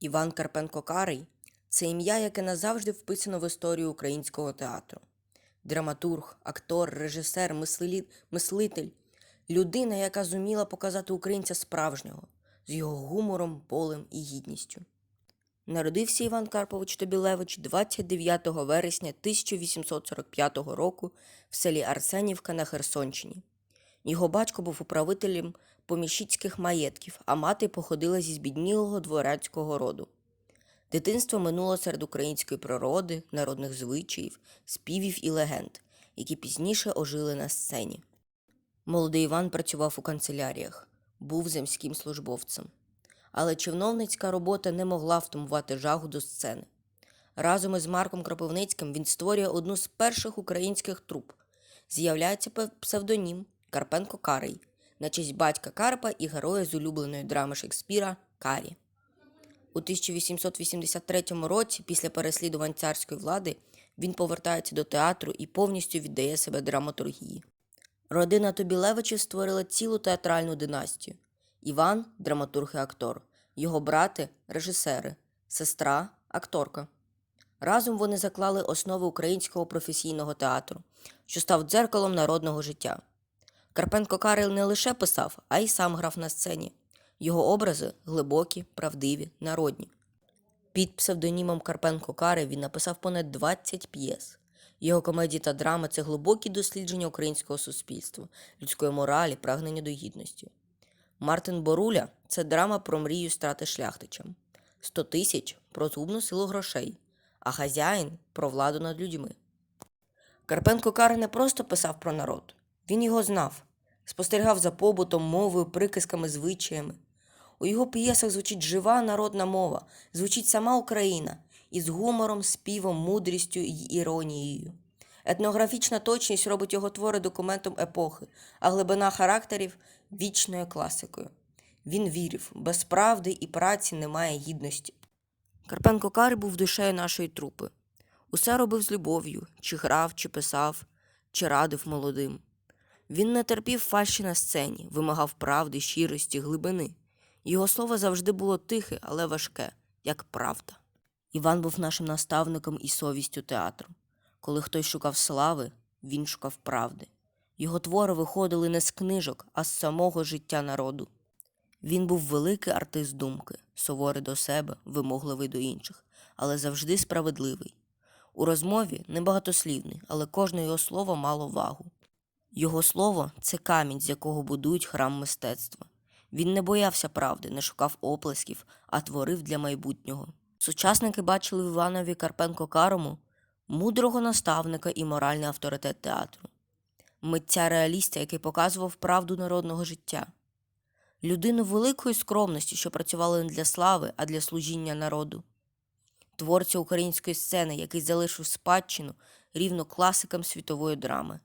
Іван Карпенко Карий це ім'я, яке назавжди вписано в історію українського театру. Драматург, актор, режисер, мислитель, людина, яка зуміла показати українця справжнього, з його гумором, болем і гідністю. Народився Іван Карпович Тобілевич 29 вересня 1845 року в селі Арсенівка на Херсонщині. Його батько був управителем поміщицьких маєтків, а мати походила зі збіднілого дворянського роду. Дитинство минуло серед української природи, народних звичаїв, співів і легенд, які пізніше ожили на сцені. Молодий Іван працював у канцеляріях, був земським службовцем. Але чиновницька робота не могла втамувати жагу до сцени. Разом із Марком Кропивницьким він створює одну з перших українських труп. З'являється псевдонім Карпенко Карий на честь батька Карпа і героя з улюбленої драми Шекспіра Карі. У 1883 році, після переслідувань царської влади, він повертається до театру і повністю віддає себе драматургії. Родина Тобілевичів створила цілу театральну династію. Іван драматург і актор, його брати режисери, сестра акторка. Разом вони заклали основи українського професійного театру, що став дзеркалом народного життя. Карпенко Карел не лише писав, а й сам грав на сцені. Його образи глибокі, правдиві, народні. Під псевдонімом Карпенко Кари він написав понад 20 п'єс. Його комедії та драми це глибокі дослідження українського суспільства, людської моралі, прагнення до гідності. Мартин Боруля це драма про мрію стати шляхтичем. Сто тисяч про згубну силу грошей, а хазяїн про владу над людьми. Карпенко Кари не просто писав про народ, він його знав, спостерігав за побутом, мовою, приказками, звичаями. У його п'єсах звучить жива народна мова, звучить сама Україна із гумором, співом, мудрістю і іронією. Етнографічна точність робить його твори документом епохи, а глибина характерів вічною класикою. Він вірив, без правди і праці немає гідності. Карпенко Кари був душею нашої трупи. Усе робив з любов'ю, чи грав, чи писав, чи радив молодим. Він не терпів фальші на сцені, вимагав правди, щирості, глибини. Його слово завжди було тихе, але важке, як правда. Іван був нашим наставником і совістю театру. Коли хтось шукав слави, він шукав правди. Його твори виходили не з книжок, а з самого життя народу. Він був великий артист думки, суворий до себе, вимогливий до інших, але завжди справедливий. У розмові небагатослівний, але кожне його слово мало вагу. Його слово це камінь, з якого будують храм мистецтва. Він не боявся правди, не шукав оплесків, а творив для майбутнього. Сучасники бачили в Іванові Карпенко Карому мудрого наставника і моральний авторитет театру, митця реаліста, який показував правду народного життя, людину великої скромності, що працювала не для слави, а для служіння народу, творця української сцени, який залишив спадщину рівно класикам світової драми